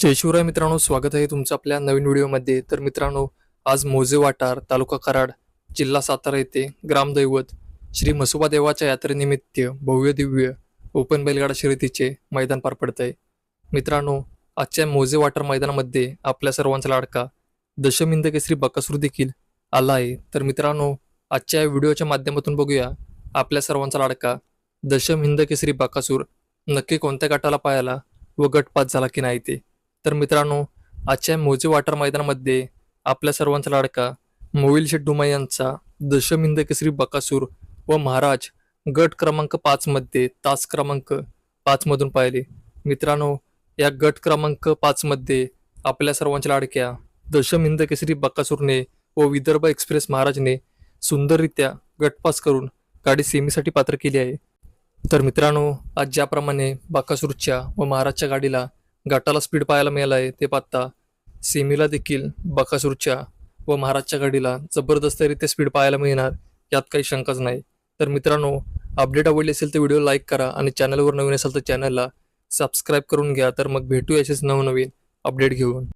जय शिवराय मित्रांनो स्वागत आहे तुमचं आपल्या नवीन व्हिडिओमध्ये. तर मित्रांनो आज मोजे वाटार तालुका कराड जिल्हा सातारा येथे ग्रामदैवत श्री म्हसोबा देवाच्या यात्रेनिमित्त भव्य दिव्य ओपन बैलगाडा शर्यतीचे मैदान पार पडत आहे मित्रांनो आजच्या मोजे वाटार मैदानामध्ये आपल्या सर्वांचा लाडका दशमिंद केसरी बकासूर देखील आला आहे. तर मित्रांनो आजच्या या व्हिडिओच्या माध्यमातून बघूया आपल्या सर्वांचा लाडका दशमिंद केसरी बकासूर नक्की कोणत्या गटाला पायाला व गटपात झाला की नाही ते. तर मित्रांनो आजच्या मोजे वाटर मैदानामध्ये आपल्या सर्वांचा लाडका मोविल शेड्डुमा यांचा दशमिंद केसरी बकासूर व महाराज गट क्रमांक पाचमध्ये तास क्रमांक पाचमधून पाहिले. मित्रांनो या गट क्रमांक पाचमध्ये आपल्या सर्वांच्या लाडक्या दशमिंद केसरी बकासूरने व विदर्भ एक्सप्रेस महाराजने सुंदररित्या गटपास करून गाडी सेमीसाठी पात्र केली आहे. तर मित्रांनो आज ज्याप्रमाणे बाकासूरच्या व महाराजच्या गाडीला गटाला स्पीड पाहायला मिळाला आहे ते पाहता सेमीला देखील बकासूरच्या व महाराजच्या गाडीला जबरदस्तरित्या स्पीड पाहायला मिळणार यात काही शंकाच नाही. तर मित्रांनो अपडेट आवडली असेल तर व्हिडिओ लाईक करा आणि चॅनलवर नवीन असेल तर चॅनलला सबस्क्राईब करून घ्या. तर मग भेटू असेच नवनवीन अपडेट घेऊन.